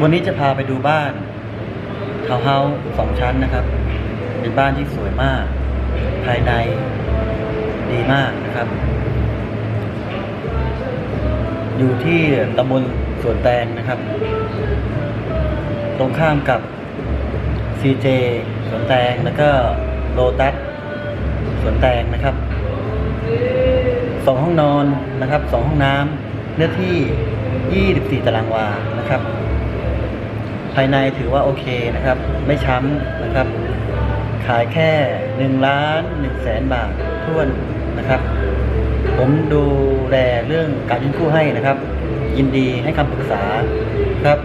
วันนี้จะพาไปดูบ้านทาวน์เฮาส์สองชั้นนะครับ เป็นบ้านที่สวยมาก ภายในดีมากนะครับ อยู่ที่ตำบลสวนแตงนะครับ ตรงข้ามกับ CJ สวนแตงแล้วก็โลตัสสวนแตงนะครับสองห้องนอนนะครับสองห้องน้ำเนื้อที่ 24 ตารางวานะครับ ภายในถือว่าโอเคนะครับ ไม่ช้ำนะครับ ขายแค่1ล้าน1แสนบาทท้วนนะครับ ผมดูแลเรื่องการยื่นกู้ให้นะครับ ยินดีให้คำปรึกษาครับ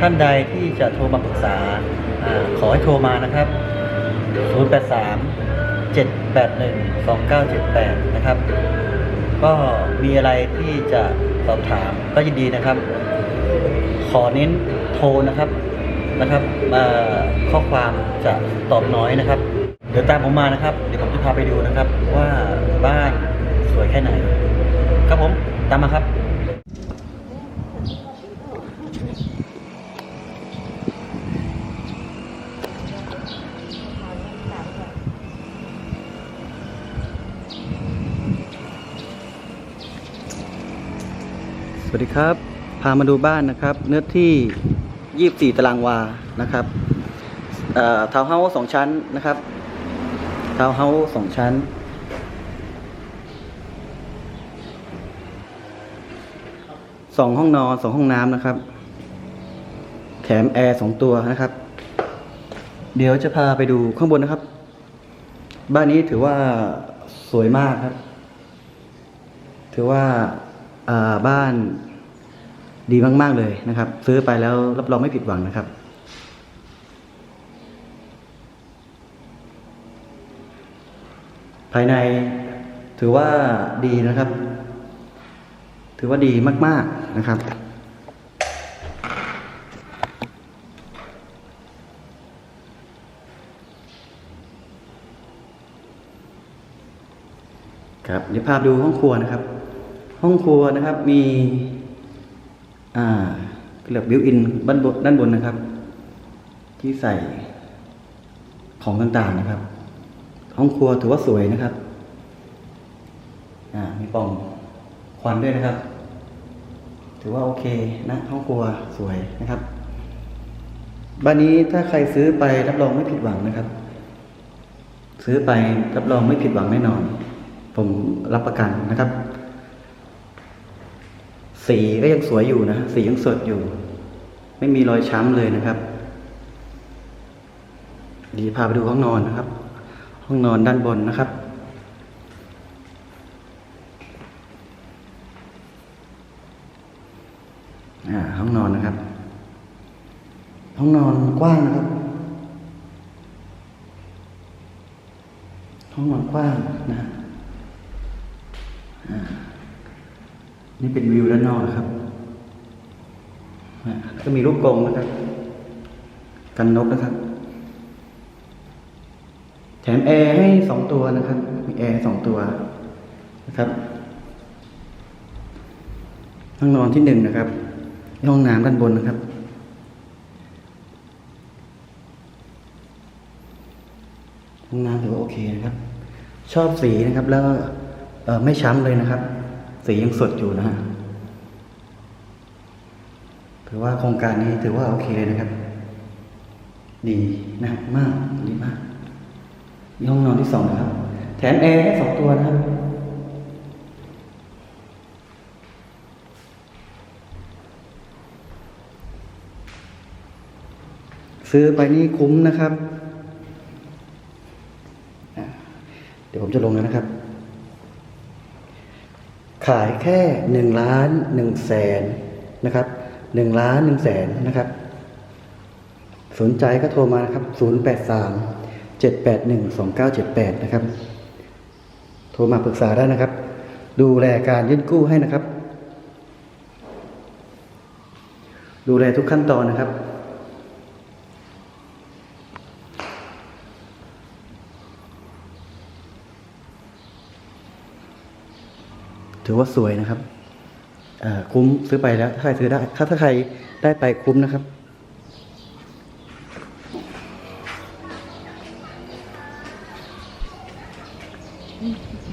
ท่านใดที่จะโทรมาปรึกษาอขอให้โทรมานะครับ 083 781 2978 นะครับ ก็มีอะไรที่จะสอบถามก็ยินดีนะครับ ขอเน้น โทรนะครับนะครับข้อความจะตอบน้อยนะครับ เดี๋ยวตามผมมานะครับ เดี๋ยวผมจะพาไปดูนะครับ ว่าบ้านสวยแค่ไหน ครับผมตามมาครับสวัสดีครับ พามาดูบ้านนะครับ เนื้อที่ 24 ตารางวานะครับเอ่อทาวน์เฮาส์สองชั้นนะครับทาวน์เฮาส์สองชั้น สองห้องนอนสองห้องน้ำนะครับ แถมแอร์สองตัวนะครับ เดี๋ยวจะพาไปดูข้างบนนะครับ บ้านนี้ถือว่าสวยมากครับ ถือว่าบ้าน ดีมาก ๆ เลยนะครับ ซื้อไปแล้วรับรองไม่ผิดหวังนะครับ ภายในถือว่าดีนะครับ ถือว่าดีมาก ๆนะครับครับเดี๋ยวพาดูห้องครัวนะครับ ห้องครัวนะครับมี อ่าเรียกบิวอินด้านบนด้านบนนะครับ ที่ใส่ของต่างๆนะครับ ห้องครัวถือว่าสวยนะครับ อ่า มีปล่องควันด้วยนะครับ ถือว่าโอเคนะห้องครัวสวยนะครับ บ้านนี้ถ้าใครซื้อไปรับรองไม่ผิดหวังนะครับ ซื้อไปรับรองไม่ผิดหวังแน่นอน ผมรับประกันนะครับ สีก็ยังสวยอยู่นะสียังสดอยู่ ไม่มีรอยช้ำเลยนะครับ ดีพาไปดูห้องนอนนะครับ ห้องนอนด้านบนนะครับ อ่า ห้องนอนนะครับ ห้องนอนกว้างนะครับ ห้องนอนกว้างนะอ่า นี่เป็นวิวด้านนอกนะครับ ก็มีลูกกรงนะครับ กันนกนะครับ แถมแอร์ให้สองตัวนะครับ มีแอร์สองตัวนะครับ ห้องนอนที่หนึ่งนะครับห้องน้ำด้านบนนะครับห้องน้ำถือว่าโอเคนะครับ ชอบสีนะครับ แล้วไม่ช้ำเลยนะครับ สียังสดอยู่นะฮะถือว่าโครงการนี้ถือว่าโอเคเลยนะครับ ดีนะมากดีมากมีห้องนอนที่สองนะครับ แถมแอร์ให้สองตัวนะครับซื้อไปนี่คุ้มนะครับ เดี๋ยวผมจะลงแล้วนะครับ ขายแค่หนึ่งล้านหนึ่งแสนนะครับหนึ่งล้านหนึ่งแสนนะครับ สนใจก็โทรมานะครับศูนย์แปดสามเจ็ดแปดหนึ่งสองเก้าเจ็ดแปดนะครับ โทรมาปรึกษาได้นะครับ ดูแลการยื่นกู้ให้นะครับ ดูแลทุกขั้นตอนนะครับ ถือว่าสวยนะครับคุ้มซื้อไปแล้ว ถ้าใครซื้อได้ ถ้าถ้าใครได้ไปคุ้มนะครับ Mm-hmm.